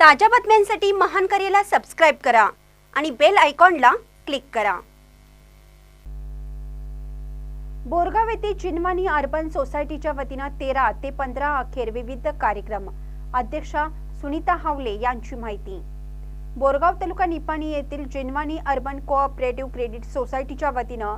ताज्या बातम्यांसाठी महान करेला सबस्क्राईब करा आणि बेल आयकॉनला क्लिक करा. बोरगाव येथे चिन्वानी अर्बन सोसायटीच्या वतीनं तेरा ते पंधरा अखेर विविध कार्यक्रम. अध्यक्षा सुनीता हावले यांची माहिती. बोरगाव तालुका निपाणी येथील जिनवानी अर्बन कोऑपरेटिव्ह क्रेडिट सोसायटीच्या वतीनं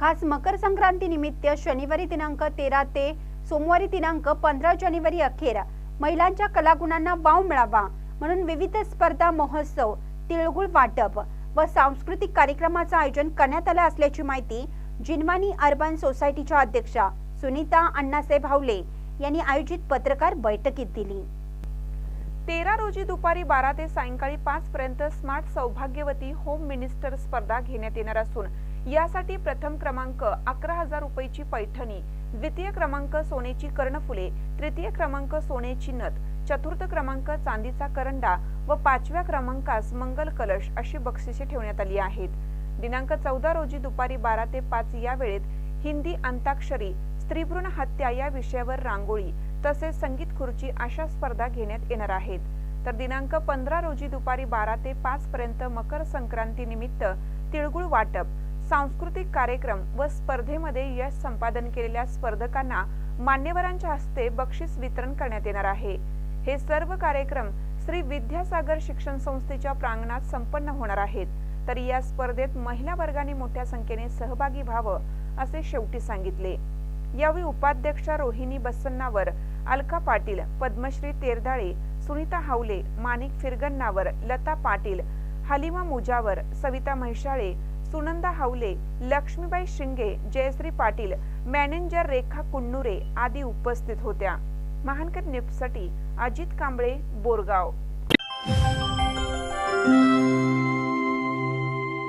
खास मकर संक्रांती निमित्त शनिवारी दिनांक तेरा ते सोमवारी दिनांक पंधरा जानेवारी अखेर महिलांच्या कलागुणांना वाव मिळावा. म्हणून विविध स्पर्धा महोत्सव तिळगुळ वाटप व सांस्कृतिक कार्यक्रमाचं आयोजन करण्यात आलं असल्याची माहिती जिनवानी अर्बन सोसायटीच्या अध्यक्षा सुनीता अण्णासाहेब हावले यांनी आयोजित पत्रकार बैठकीत दिली. तेरा रोजी दुपारी बारा ते सायंकाळी पाच पर्यंत स्मार्ट सौभाग्यवती होम मिनिस्टर स्पर्धा घेण्यात येणार असून यासाठी प्रथम क्रमांक अकरा हजार रुपयेची पैठणी द्वितीय क्रमांक सोन्याची कर्णफुले तृतीय क्रमांक सोन्याची नथ चतुर्थ क्रमांक चांदीचा करंडा व पाचव्या क्रमांकास मंगल कलश अशी बक्षिसे ठेवण्यात आली आहेत. दिनांक चौदा रोजी दुपारी बारा ते पाच या वेळेत हिंदी अंताक्षरी स्त्रीभ्रूण हत्या या विषयावर रांगोळी तसेच संगीत खुर्ची अशा स्पर्धा घेण्यात येणार आहेत. तर दिनांक पंधरा रोजी दुपारी बारा ते पाच पर्यंत मकर संक्रांती निमित्त तिळगुळ वाटप सांस्कृतिक कार्यक्रम व स्पर्धेमध्ये यश संपादन केलेल्या स्पर्धकांना मान्यवरांच्या हस्ते बक्षीस वितरण करण्यात येणार आहे. हे सर्व कार्यक्रम श्री विद्यासागर शिक्षण संस्थेच्या प्रांगणात संपन्न होणार आहेत. तर या स्पर्धेत महिला वर्गाने मोठ्या संख्येने सहभागी व्हावं असे शेवटी सांगितले. यावेळी उपाध्यक्षा रोहिणी बसन्नावर अलका पाटील पद्मश्री तेरदाळे सुनीता हावले माणिक फिरगन्नावर लता पाटील हलिमा मुजावर सविता म्हैशाळे सुनंदा हावले लक्ष्मीबाई शिंगे जयश्री पाटील मॅनेजर रेखा कुन्नुरे आदी उपस्थित होत्या. महानकर न्यूजसाठी अजित कांबळे बोरगाव.